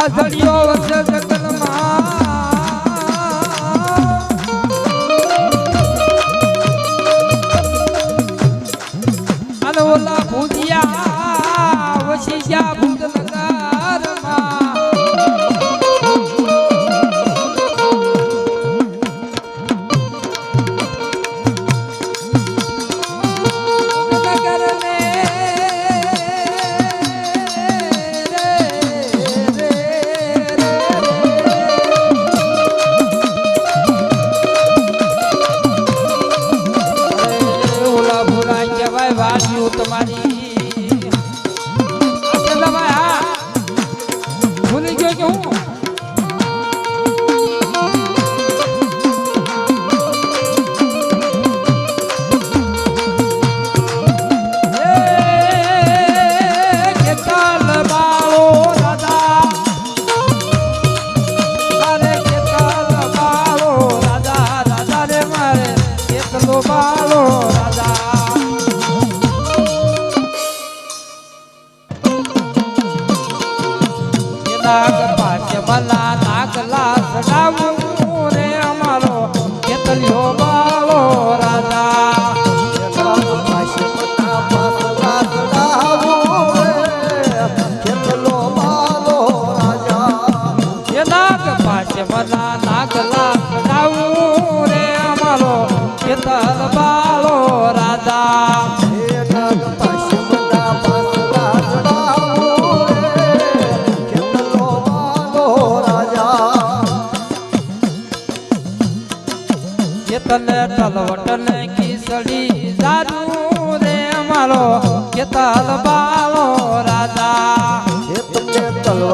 આ ધડિયો વસે નાગ પાછે ભલા નાગલા સડાવું રે અમારો કેતલ્યો બાળો રાજા. એ નાગ પાછે ભલા નાગલા તલવટને ખીસડી દારૂ રે અમારો. કેતલ બાળો રાજા. ખેતલો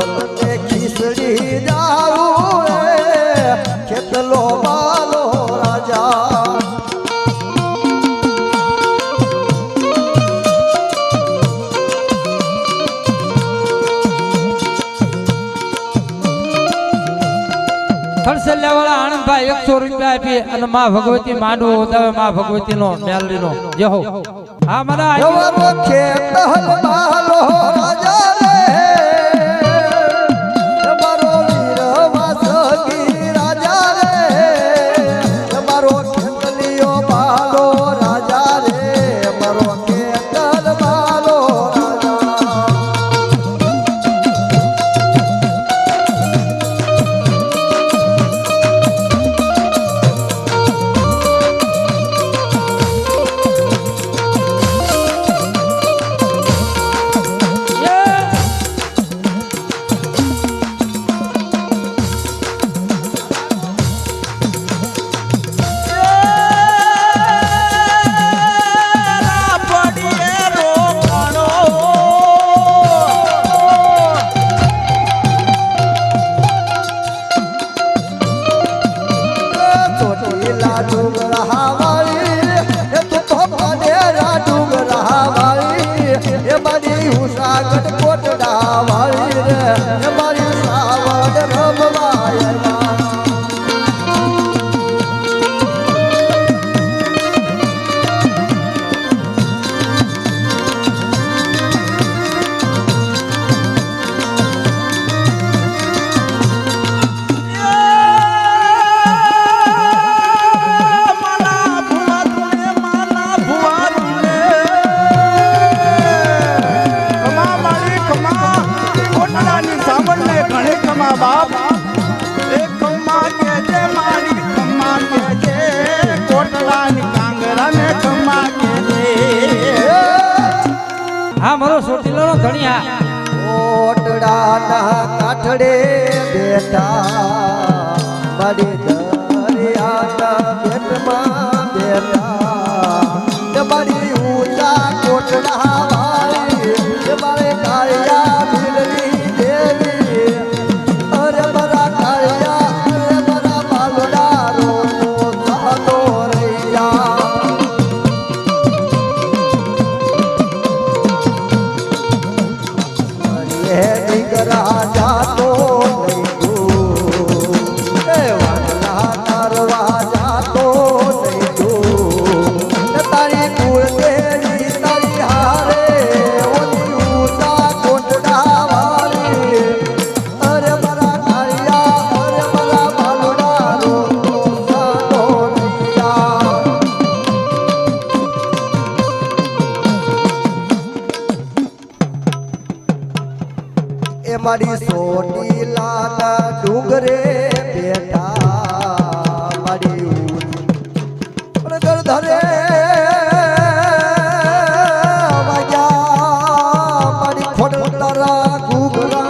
થળસેલ્યા વાળા આણંદભાઈ એકસો રૂપિયા આપી અને માં ભગવતી માંડવો ઉદાવે માં ભગવતી નો મેલરી નો જય હા મારા મારી ઉષાગઢ કોટડા હા મારો સોટીલો નો ધણિયા. કોટડાના કાઠડે બેઠા. મારી દરિયાના પેટમાં બેઠા. તમારી ઊંચા કોટડા મારી સોટી લાલા ડુંગરે બેઠા મારી ઉડી ધરે મારી ખોડ તારા ગુગરા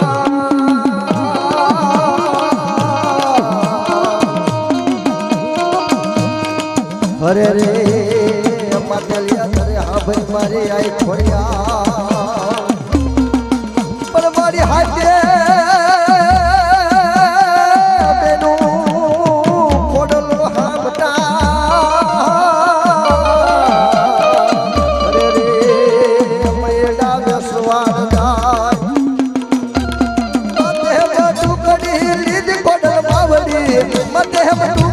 અરે રે મતલિયા અરે હા ભાઈ, મારી આઈ ખોડિયા मत हम तू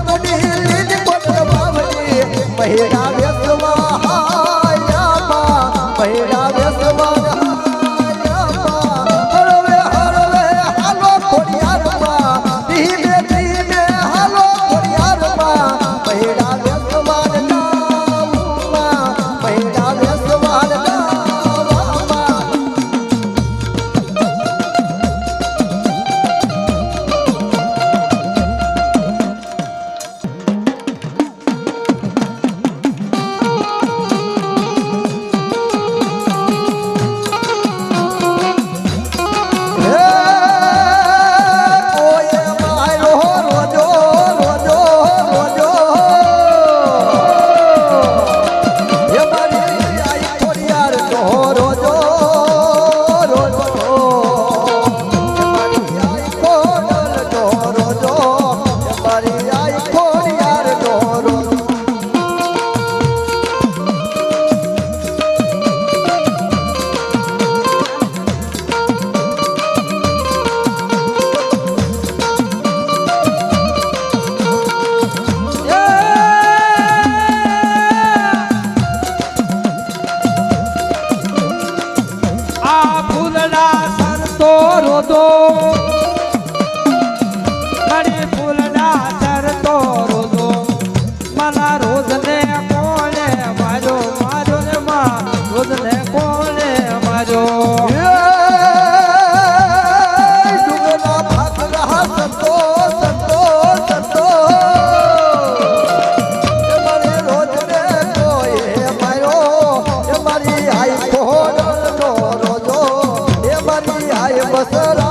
Pasará.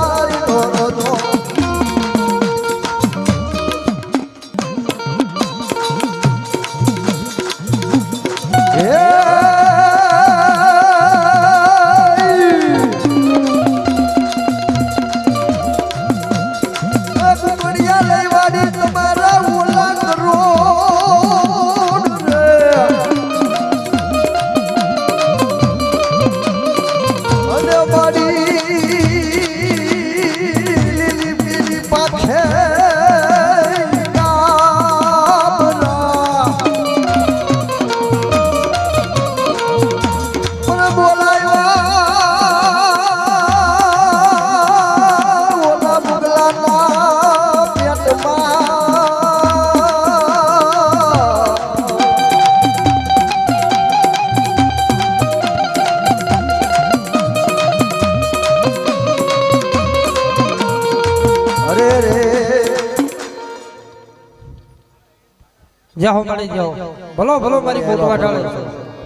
જ્યાં હો મળી જાઓ. ભલો ભલો મારી બોલવા ઢાળે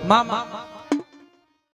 મા